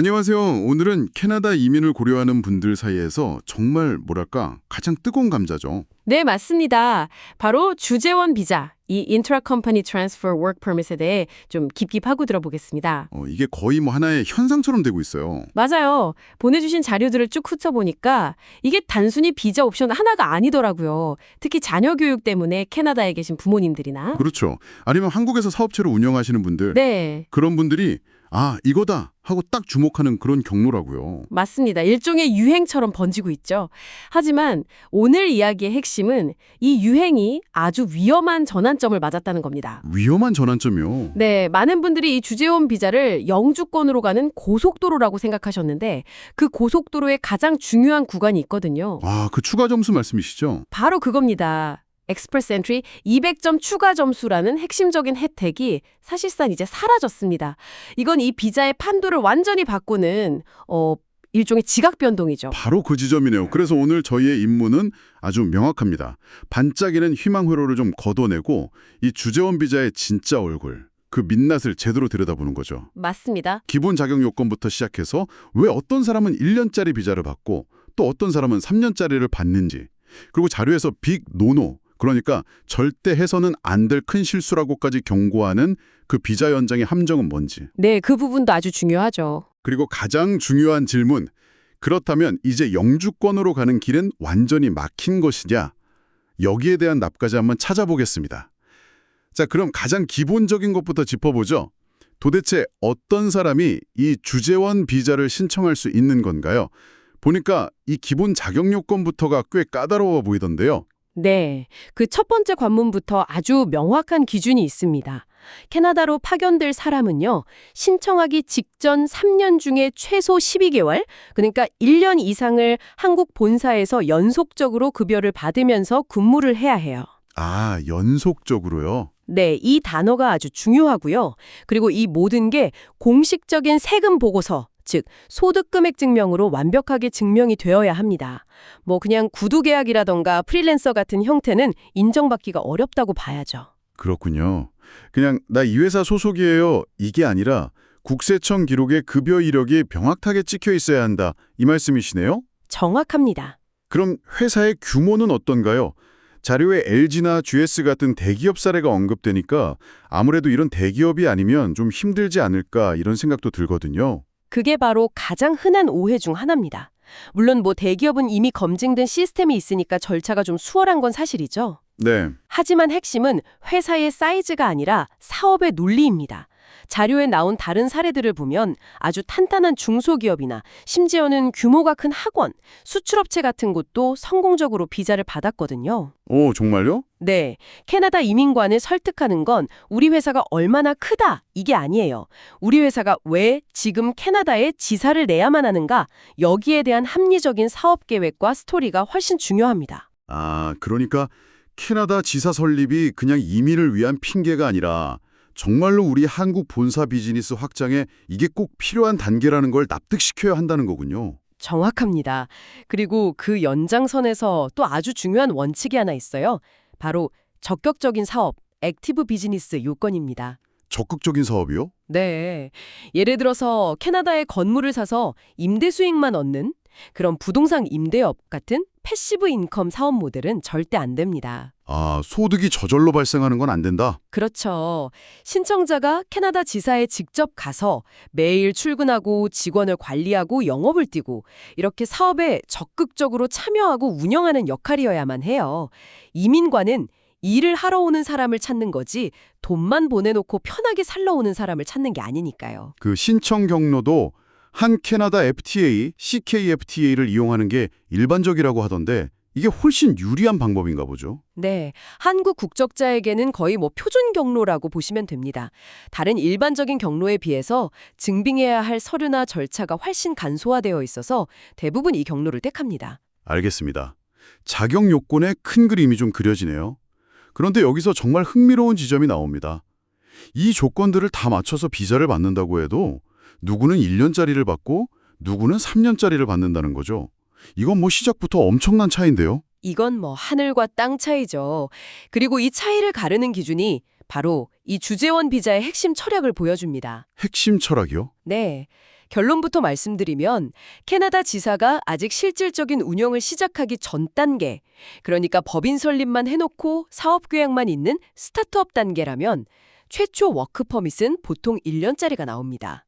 안녕하세요. 오늘은 캐나다 이민을 고려하는 분들 사이에서 정말 뭐랄까 가장 뜨거운 감자죠. 네, 맞습니다. 바로 주재원 비자, 이 Intra-Company Transfer Work Permit에 대해 좀 깊이 파고 들어보겠습니다. 어, 이게 거의 뭐 하나의 현상처럼 되고 있어요. 맞아요. 보내주신 자료들을 쭉 훑어보니까 이게 단순히 비자 옵션 하나가 아니더라고요. 특히 자녀 교육 때문에 캐나다에 계신 부모님들이나. 그렇죠. 아니면 한국에서 사업체를 운영하시는 분들 네, 그런 분들이 아 이거다 하고 딱 주목하는 그런 경로라고요. 맞습니다. 일종의 유행처럼 번지고 있죠. 하지만 오늘 이야기의 핵심은 이 유행이 아주 위험한 전환점을 맞았다는 겁니다. 위험한 전환점이요. 네, 많은 분들이 이 주재원 비자를 영주권으로 가는 고속도로라고 생각하셨는데 그 고속도로의 가장 중요한 구간이 있거든요. 아, 그 추가 점수 말씀이시죠? 바로 그겁니다. 엑스프레스 엔트리 200점 추가 점수라는 핵심적인 혜택이 사실상 이제 사라졌습니다. 이건 이 비자의 판도를 완전히 바꾸는 어 일종의 지각 변동이죠. 바로 그 지점이네요. 그래서 오늘 저희의 임무는 아주 명확합니다. 반짝이는 희망 회로를 좀 걷어내고 이 주재원 비자의 진짜 얼굴, 그 민낯을 제대로 들여다보는 거죠. 맞습니다. 기본 자격 요건부터 시작해서 왜 어떤 사람은 1년짜리 비자를 받고 또 어떤 사람은 3년짜리를 받는지 그리고 자료에서 빅 노노 그러니까 절대 해서는 안 될 큰 실수라고까지 경고하는 그 비자 연장의 함정은 뭔지 네, 그 부분도 아주 중요하죠. 그리고 가장 중요한 질문 그렇다면 이제 영주권으로 가는 길은 완전히 막힌 것이냐 여기에 대한 납까지 한번 찾아보겠습니다. 자 그럼 가장 기본적인 것부터 짚어보죠. 도대체 어떤 사람이 이 주재원 비자를 신청할 수 있는 건가요? 보니까 이 기본 자격 요건부터가 꽤 까다로워 보이던데요. 네, 그 첫 번째 관문부터 아주 명확한 기준이 있습니다. 캐나다로 파견될 사람은요, 신청하기 직전 3년 중에 최소 12개월, 그러니까 1년 이상을 한국 본사에서 연속적으로 급여를 받으면서 근무를 해야 해요. 아, 연속적으로요? 네, 이 단어가 아주 중요하고요. 그리고 이 모든 게 공식적인 세금 보고서, 즉 소득 금액 증명으로 완벽하게 증명이 되어야 합니다. 뭐 그냥 구두 계약이라던가 프리랜서 같은 형태는 인정받기가 어렵다고 봐야죠. 그렇군요. 그냥 나 이 회사 소속이에요. 이게 아니라 국세청 기록에 급여 이력이 명확하게 찍혀 있어야 한다. 이 말씀이시네요? 정확합니다. 그럼 회사의 규모는 어떤가요? 자료에 LG나 GS 같은 대기업 사례가 언급되니까 아무래도 이런 대기업이 아니면 좀 힘들지 않을까 이런 생각도 들거든요. 그게 바로 가장 흔한 오해 중 하나입니다. 물론 뭐 대기업은 이미 검증된 시스템이 있으니까 절차가 좀 수월한 건 사실이죠. 네. 하지만 핵심은 회사의 사이즈가 아니라 사업의 논리입니다. 자료에 나온 다른 사례들을 보면 아주 탄탄한 중소기업이나 심지어는 규모가 큰 학원, 수출업체 같은 곳도 성공적으로 비자를 받았거든요. 오, 정말요? 네, 캐나다 이민관을 설득하는 건 우리 회사가 얼마나 크다 이게 아니에요. 우리 회사가 왜 지금 캐나다에 지사를 내야만 하는가 여기에 대한 합리적인 사업 계획과 스토리가 훨씬 중요합니다. 아, 그러니까 캐나다 지사 설립이 그냥 이민을 위한 핑계가 아니라 정말로 우리 한국 본사 비즈니스 확장에 이게 꼭 필요한 단계라는 걸 납득시켜야 한다는 거군요. 정확합니다. 그리고 그 연장선에서 또 아주 중요한 원칙이 하나 있어요. 바로 적격적인 사업, 액티브 비즈니스 요건입니다. 적극적인 사업이요? 네. 예를 들어서 캐나다에 건물을 사서 임대 수익만 얻는 그런 부동산 임대업 같은 패시브 인컴 사업 모델은 절대 안 됩니다. 아, 소득이 저절로 발생하는 건 안 된다. 그렇죠. 신청자가 캐나다 지사에 직접 가서 매일 출근하고 직원을 관리하고 영업을 뛰고 이렇게 사업에 적극적으로 참여하고 운영하는 역할이어야만 해요. 이민관은 일을 하러 오는 사람을 찾는 거지 돈만 보내놓고 편하게 살러 오는 사람을 찾는 게 아니니까요. 그 신청 경로도 한 캐나다 FTA, CKFTA를 이용하는 게 일반적이라고 하던데 이게 훨씬 유리한 방법인가 보죠. 네, 한국 국적자에게는 거의 뭐 표준 경로라고 보시면 됩니다. 다른 일반적인 경로에 비해서 증빙해야 할 서류나 절차가 훨씬 간소화되어 있어서 대부분 이 경로를 택합니다. 알겠습니다. 자격 요건의 큰 그림이 좀 그려지네요. 그런데 여기서 정말 흥미로운 지점이 나옵니다. 이 조건들을 다 맞춰서 비자를 받는다고 해도 누구는 1년짜리를 받고 누구는 3년짜리를 받는다는 거죠. 이건 뭐 시작부터 엄청난 차이인데요. 이건 뭐 하늘과 땅 차이죠. 그리고 이 차이를 가르는 기준이 바로 이 주재원 비자의 핵심 철학을 보여줍니다. 핵심 철학이요? 네. 결론부터 말씀드리면 캐나다 지사가 아직 실질적인 운영을 시작하기 전 단계, 그러니까 법인 설립만 해놓고 사업 계획만 있는 스타트업 단계라면 최초 워크 퍼밋은 보통 1년짜리가 나옵니다.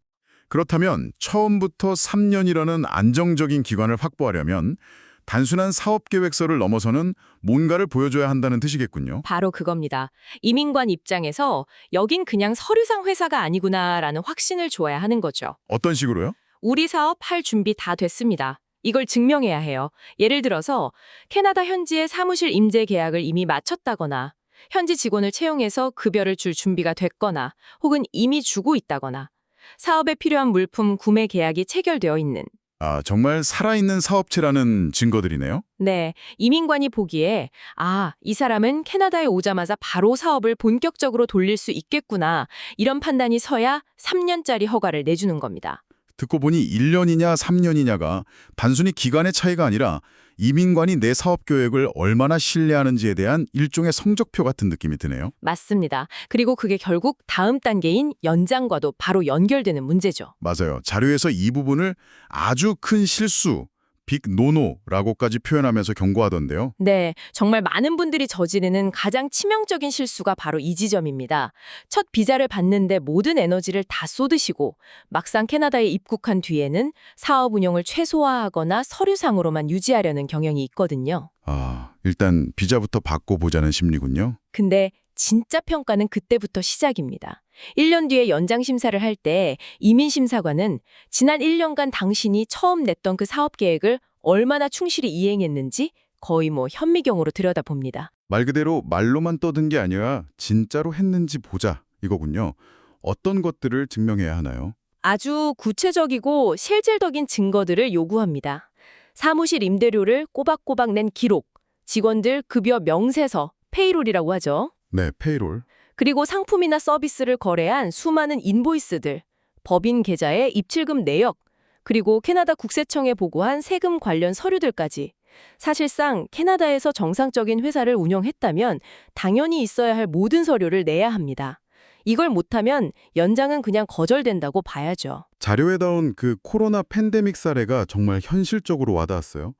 그렇다면 처음부터 3년이라는 안정적인 기관을 확보하려면 단순한 사업 계획서를 넘어서는 뭔가를 보여줘야 한다는 뜻이겠군요. 바로 그겁니다. 이민관 입장에서 여긴 그냥 서류상 회사가 아니구나라는 확신을 줘야 하는 거죠. 어떤 식으로요? 우리 사업 할 준비 다 됐습니다. 이걸 증명해야 해요. 예를 들어서 캐나다 현지에 사무실 임대 계약을 이미 마쳤다거나 현지 직원을 채용해서 급여를 줄 준비가 됐거나 혹은 이미 주고 있다거나 사업에 필요한 물품 구매 계약이 체결되어 있는 아, 정말 살아있는 사업체라는 증거들이네요. 네, 이민관이 보기에 아, 이 사람은 캐나다에 오자마자 바로 사업을 본격적으로 돌릴 수 있겠구나. 이런 판단이 서야 3년짜리 허가를 내주는 겁니다. 듣고 보니 1년이냐 3년이냐가 단순히 기간의 차이가 아니라 이민관이 내 사업 계획을 얼마나 신뢰하는지에 대한 일종의 성적표 같은 느낌이 드네요. 맞습니다. 그리고 그게 결국 다음 단계인 연장과도 바로 연결되는 문제죠. 맞아요. 자료에서 이 부분을 아주 큰 실수, 빅 노노라고까지 표현하면서 경고하던데요. 네, 정말 많은 분들이 저지르는 가장 치명적인 실수가 바로 이 지점입니다. 첫 비자를 받는데 모든 에너지를 다 쏟으시고 막상 캐나다에 입국한 뒤에는 사업 운영을 최소화하거나 서류상으로만 유지하려는 경향이 있거든요. 아, 일단 비자부터 받고 보자는 심리군요. 근데 진짜 평가는 그때부터 시작입니다. 1년 뒤에 연장 심사를 할 때 이민 심사관은 지난 1년간 당신이 처음 냈던 그 사업 계획을 얼마나 충실히 이행했는지 거의 뭐 현미경으로 들여다봅니다. 말 그대로 말로만 떠든 게 아니라 진짜로 했는지 보자 이거군요. 어떤 것들을 증명해야 하나요? 아주 구체적이고 실질적인 증거들을 요구합니다. 사무실 임대료를 꼬박꼬박 낸 기록, 직원들 급여 명세서, 페이롤이라고 하죠. 네, 페이롤. 그리고 상품이나 서비스를 거래한 수많은 인보이스들, 법인 계좌의 입출금 내역, 그리고 캐나다 국세청에 보고한 세금 관련 서류들까지. 사실상 캐나다에서 정상적인 회사를 운영했다면 당연히 있어야 할 모든 서류를 내야 합니다. 이걸 못하면 연장은 그냥 거절된다고 봐야죠. 자료에 나온 그 코로나 팬데믹 사례가 정말 현실적으로 와닿았어요.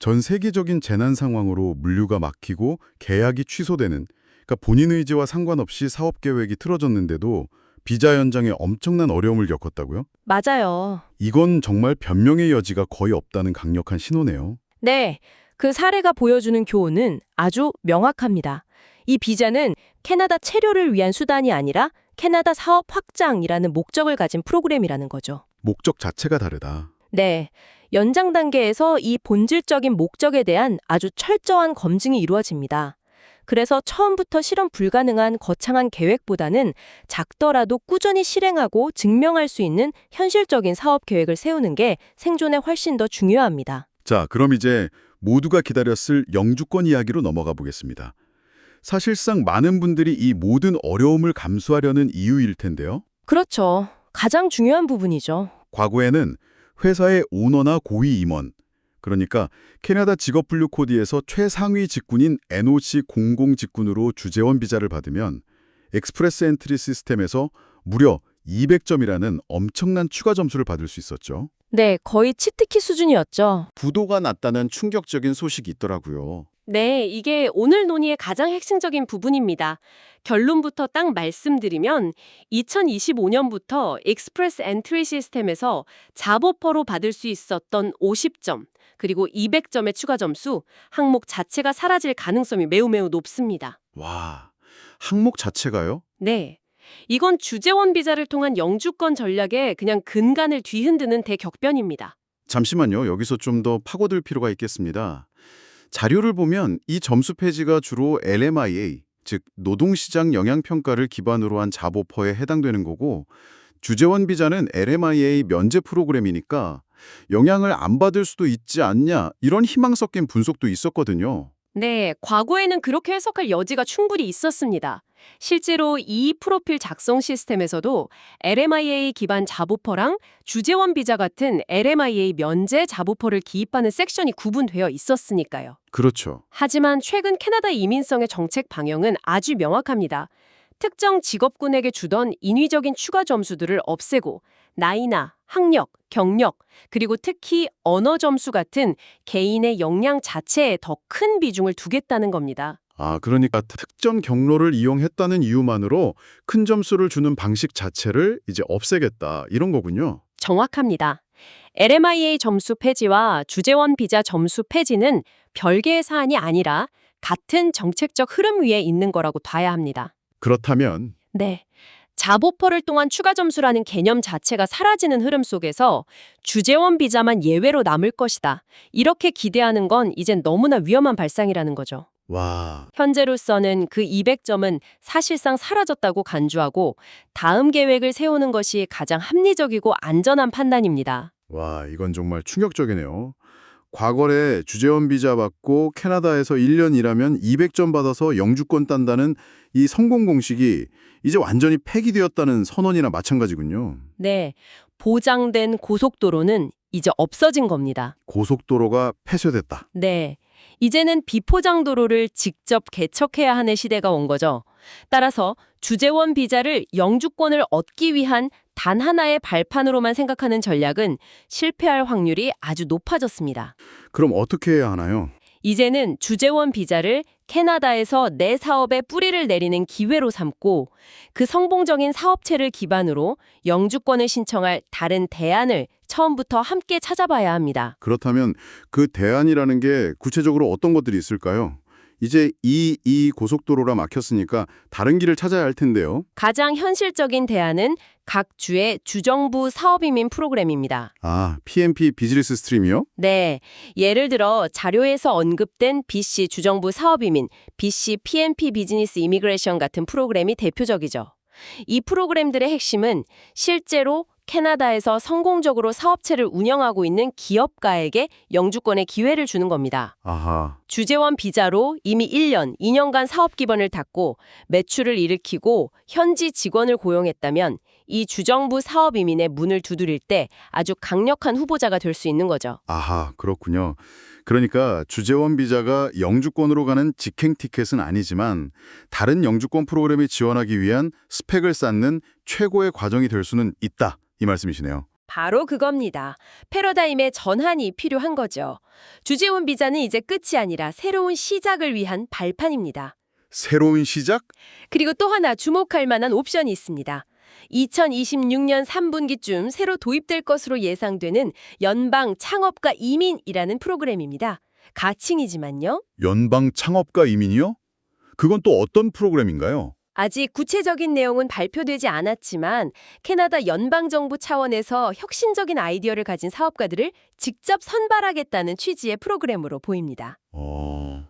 전 세계적인 재난 상황으로 물류가 막히고 계약이 취소되는 그러니까 본인 의지와 상관없이 사업 계획이 틀어졌는데도 비자 연장에 엄청난 어려움을 겪었다고요? 맞아요. 이건 정말 변명의 여지가 거의 없다는 강력한 신호네요. 네, 그 사례가 보여주는 교훈은 아주 명확합니다. 이 비자는 캐나다 체류를 위한 수단이 아니라 캐나다 사업 확장이라는 목적을 가진 프로그램이라는 거죠. 목적 자체가 다르다. 네, 연장 단계에서 이 본질적인 목적에 대한 아주 철저한 검증이 이루어집니다. 그래서 처음부터 실현 불가능한 거창한 계획보다는 작더라도 꾸준히 실행하고 증명할 수 있는 현실적인 사업 계획을 세우는 게 생존에 훨씬 더 중요합니다. 자, 그럼 이제 모두가 기다렸을 영주권 이야기로 넘어가 보겠습니다. 사실상 많은 분들이 이 모든 어려움을 감수하려는 이유일 텐데요. 그렇죠. 가장 중요한 부분이죠. 과거에는 회사의 오너나 고위 임원, 그러니까 캐나다 직업분류 코드에서 최상위 직군인 NOC 공공 직군으로 주재원 비자를 받으면 엑스프레스 엔트리 시스템에서 무려 200점이라는 엄청난 추가 점수를 받을 수 있었죠. 네, 거의 치트키 수준이었죠. 부도가 났다는 충격적인 소식이 있더라고요. 네, 이게 오늘 논의의 가장 핵심적인 부분입니다. 결론부터 딱 말씀드리면 2025년부터 익스프레스 엔트리 시스템에서 잡오퍼로 받을 수 있었던 50점, 그리고 200점의 추가 점수, 항목 자체가 사라질 가능성이 매우 매우 높습니다. 와, 항목 자체가요? 네. 이건 주재원 비자를 통한 영주권 전략에 그냥 근간을 뒤흔드는 대격변입니다. 잠시만요. 여기서 좀 더 파고들 필요가 있겠습니다. 자료를 보면 이 점수 폐지가 주로 LMIA, 즉 노동시장 영향평가를 기반으로 한 자보퍼에 해당되는 거고 주재원 비자는 LMIA 면제 프로그램이니까 영향을 안 받을 수도 있지 않냐 이런 희망 섞인 분석도 있었거든요. 네, 과거에는 그렇게 해석할 여지가 충분히 있었습니다. 실제로 이 프로필 작성 시스템에서도 LMIA 기반 자보퍼랑 주재원 비자 같은 LMIA 면제 자보퍼를 기입하는 섹션이 구분되어 있었으니까요. 그렇죠. 하지만 최근 캐나다 이민성의 정책 방향은 아주 명확합니다. 특정 직업군에게 주던 인위적인 추가 점수들을 없애고 나이나 학력, 경력, 그리고 특히 언어 점수 같은 개인의 역량 자체에 더 큰 비중을 두겠다는 겁니다. 아, 그러니까 특정 경로를 이용했다는 이유만으로 큰 점수를 주는 방식 자체를 이제 없애겠다 이런 거군요. 정확합니다. LMIA 점수 폐지와 주재원 비자 점수 폐지는 별개의 사안이 아니라 같은 정책적 흐름 위에 있는 거라고 봐야 합니다. 그렇다면 네. 자보퍼를 통한 추가 점수라는 개념 자체가 사라지는 흐름 속에서 주재원 비자만 예외로 남을 것이다. 이렇게 기대하는 건 이젠 너무나 위험한 발상이라는 거죠. 와, 현재로서는 그 200점은 사실상 사라졌다고 간주하고 다음 계획을 세우는 것이 가장 합리적이고 안전한 판단입니다. 와, 이건 정말 충격적이네요. 과거에 주재원 비자 받고 캐나다에서 1년 일하면 200점 받아서 영주권 딴다는 이 성공 공식이 이제 완전히 폐기되었다는 선언이나 마찬가지군요. 네. 보장된 고속도로는 이제 없어진 겁니다. 고속도로가 폐쇄됐다. 네. 이제는 비포장 도로를 직접 개척해야 하는 시대가 온 거죠. 따라서 주재원 비자를 영주권을 얻기 위한 단 하나의 발판으로만 생각하는 전략은 실패할 확률이 아주 높아졌습니다. 그럼 어떻게 해야 하나요? 이제는 주재원 비자를 캐나다에서 내 사업에 뿌리를 내리는 기회로 삼고 그 성공적인 사업체를 기반으로 영주권을 신청할 다른 대안을 처음부터 함께 찾아봐야 합니다. 그렇다면 그 대안이라는 게 구체적으로 어떤 것들이 있을까요? 이제 이, 이 고속도로라 막혔으니까 다른 길을 찾아야 할 텐데요. 가장 현실적인 대안은 각 주의 주정부 사업이민 프로그램입니다. 아, PMP 비즈니스 스트림이요? 네. 예를 들어 자료에서 언급된 BC 주정부 사업이민, BC PMP 비즈니스 이미그레이션 같은 프로그램이 대표적이죠. 이 프로그램들의 핵심은 실제로 캐나다에서 성공적으로 사업체를 운영하고 있는 기업가에게 영주권의 기회를 주는 겁니다. 아하, 주재원 비자로 이미 1년, 2년간 사업 기반을 닦고 매출을 일으키고 현지 직원을 고용했다면 이 주정부 사업 이민의 문을 두드릴 때 아주 강력한 후보자가 될 수 있는 거죠. 아하, 그렇군요. 그러니까 주재원 비자가 영주권으로 가는 직행 티켓은 아니지만 다른 영주권 프로그램에 지원하기 위한 스펙을 쌓는 최고의 과정이 될 수는 있다. 이 말씀이시네요. 바로 그겁니다. 패러다임의 전환이 필요한 거죠. 주재원 비자는 이제 끝이 아니라 새로운 시작을 위한 발판입니다. 새로운 시작? 그리고 또 하나 주목할 만한 옵션이 있습니다. 2026년 3분기쯤 새로 도입될 것으로 예상되는 연방 창업가 이민이라는 프로그램입니다. 가칭이지만요. 연방 창업가 이민이요? 그건 또 어떤 프로그램인가요? 아직 구체적인 내용은 발표되지 않았지만 캐나다 연방정부 차원에서 혁신적인 아이디어를 가진 사업가들을 직접 선발하겠다는 취지의 프로그램으로 보입니다. 어...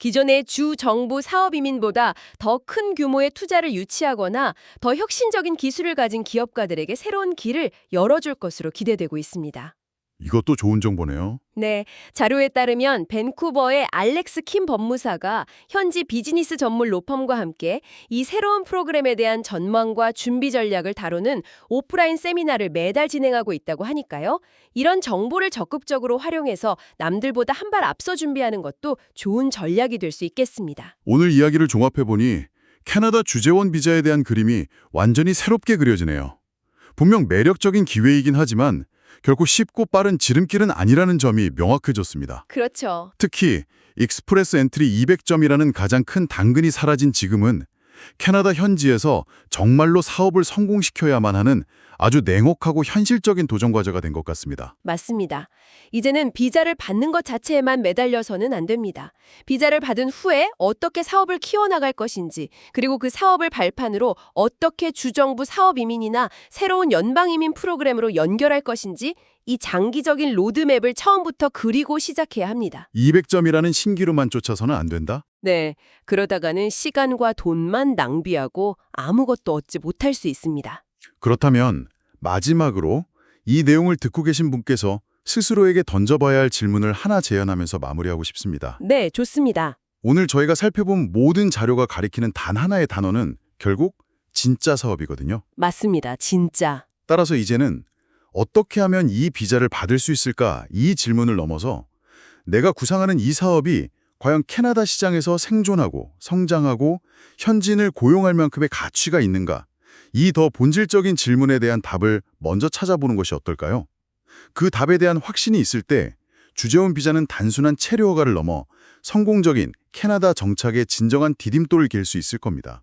기존의 주 정부 사업 이민보다 더 큰 규모의 투자를 유치하거나 더 혁신적인 기술을 가진 기업가들에게 새로운 길을 열어줄 것으로 기대되고 있습니다. 이것도 좋은 정보네요. 네, 자료에 따르면 밴쿠버의 알렉스 킴 법무사가 현지 비즈니스 전문 로펌과 함께 이 새로운 프로그램에 대한 전망과 준비 전략을 다루는 오프라인 세미나를 매달 진행하고 있다고 하니까요. 이런 정보를 적극적으로 활용해서 남들보다 한 발 앞서 준비하는 것도 좋은 전략이 될 수 있겠습니다. 오늘 이야기를 종합해보니 캐나다 주재원 비자에 대한 그림이 완전히 새롭게 그려지네요. 분명 매력적인 기회이긴 하지만 결코 쉽고 빠른 지름길은 아니라는 점이 명확해졌습니다. 그렇죠. 특히 익스프레스 엔트리 200점이라는 가장 큰 당근이 사라진 지금은 캐나다 현지에서 정말로 사업을 성공시켜야만 하는 아주 냉혹하고 현실적인 도전 과제가 된 것 같습니다. 맞습니다. 이제는 비자를 받는 것 자체에만 매달려서는 안 됩니다. 비자를 받은 후에 어떻게 사업을 키워나갈 것인지, 그리고 그 사업을 발판으로 어떻게 주정부 사업 이민이나 새로운 연방 이민 프로그램으로 연결할 것인지 이 장기적인 로드맵을 처음부터 그리고 시작해야 합니다. 200점이라는 신기루만 쫓아서는 안 된다? 네, 그러다가는 시간과 돈만 낭비하고 아무것도 얻지 못할 수 있습니다. 그렇다면 마지막으로 이 내용을 듣고 계신 분께서 스스로에게 던져봐야 할 질문을 하나 제안하면서 마무리하고 싶습니다. 네, 좋습니다. 오늘 저희가 살펴본 모든 자료가 가리키는 단 하나의 단어는 결국 진짜 사업이거든요. 맞습니다. 진짜. 따라서 이제는 어떻게 하면 이 비자를 받을 수 있을까 이 질문을 넘어서 내가 구상하는 이 사업이 과연 캐나다 시장에서 생존하고 성장하고 현지인을 고용할 만큼의 가치가 있는가? 이 더 본질적인 질문에 대한 답을 먼저 찾아보는 것이 어떨까요? 그 답에 대한 확신이 있을 때 주재원 비자는 단순한 체류 허가를 넘어 성공적인 캐나다 정착의 진정한 디딤돌을 길 수 있을 겁니다.